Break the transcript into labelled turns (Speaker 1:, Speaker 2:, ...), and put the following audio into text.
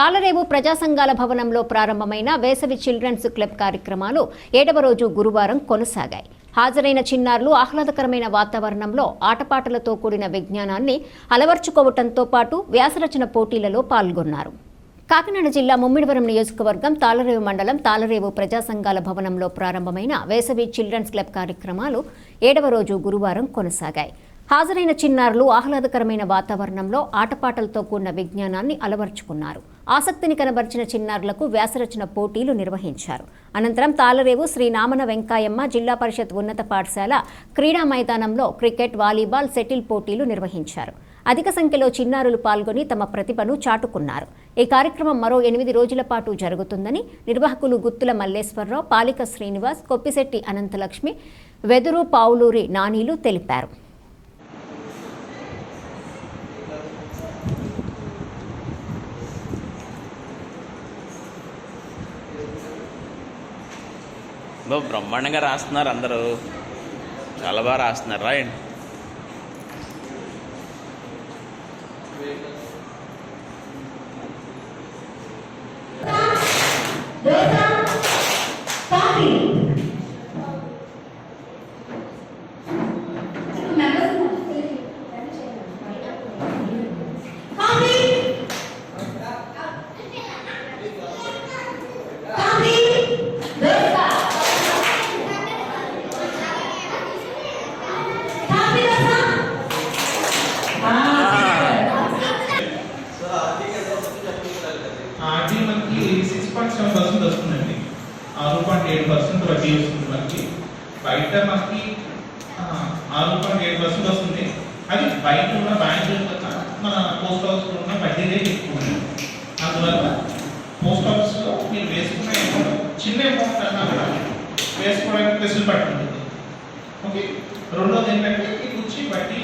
Speaker 1: తాళరేవు ప్రజా సంఘాల భవనంలో ప్రారంభమైన వేసవి చిల్డ్రన్స్ క్లబ్ కార్యక్రమాలు ఏడవ రోజు గురువారం కొనసాగాయి. హాజరైన చిన్నారులు ఆహ్లాదకరమైన వాతావరణంలో ఆటపాటలతో కూడిన విజ్ఞానాన్ని అలవర్చుకోవటంతో పాటు వ్యాసరచన పోటీలలో పాల్గొన్నారు. కాకినాడ జిల్లా ముమ్మిడివరం నియోజకవర్గం తాళరేవు మండలం తాళరేవు ప్రజా సంఘాల భవనంలో ప్రారంభమైన వేసవి చిల్డ్రన్స్ క్లబ్ కార్యక్రమాలు ఏడవ రోజు గురువారం కొనసాగాయి. హాజరైన చిన్నారులు ఆహ్లాదకరమైన వాతావరణంలో ఆటపాటలతో కూడిన విజ్ఞానాన్ని అలవర్చుకున్నారు. ఆసక్తిని కనబరిచిన చిన్నారులకు వ్యాసరచన పోటీలు నిర్వహించారు. అనంతరం తాళరేవు శ్రీనామన వెంకాయమ్మ జిల్లా పరిషత్ ఉన్నత పాఠశాల క్రీడా మైదానంలో క్రికెట్ వాలీబాల్ సెటిల్ పోటీలు నిర్వహించారు. అధిక సంఖ్యలో చిన్నారులు పాల్గొని తమ ప్రతిభను చాటుకున్నారు. ఈ కార్యక్రమం మరో ఎనిమిది రోజుల పాటు జరుగుతుందని నిర్వాహకులు గుత్తుల మల్లేశ్వరరావు పాలిక శ్రీనివాస్ కొప్పిశెట్టి అనంతలక్ష్మి వెదురు పావులూరి నానీలు తెలిపారు.
Speaker 2: బా బ్రహ్మాండంగా రాస్తున్నారు అందరూ. చాలా బాగా రాస్తున్నారు రాయండి
Speaker 3: ఆర్డీ మనకి సిక్స్ పాయింట్ సెవెన్ పర్సెంట్ వస్తుందండి. ఆరు పాయింట్ ఏడు పర్సెంట్ వడ్డీ వస్తుంది మనకి. బయట మనకి ఆరు పాయింట్ ఏడు పర్సెంట్ వస్తుంది. అది బయట ఉన్న బ్యాంక్ మన పోస్ట్ ఆఫీస్లో ఉన్న వడ్డీ రేట్ ఎక్కువ ఉంది అందువల్ల పోస్ట్ ఆఫీస్లో మీరు వేసుకున్న అమౌంట్ చిన్న అమౌంట్ అన్నా కూడా వేసుకోవడానికి వెసులుబాటు ఉంటుంది ఓకే. రెండోది ఏంటంటే మీకు వచ్చి వడ్డీ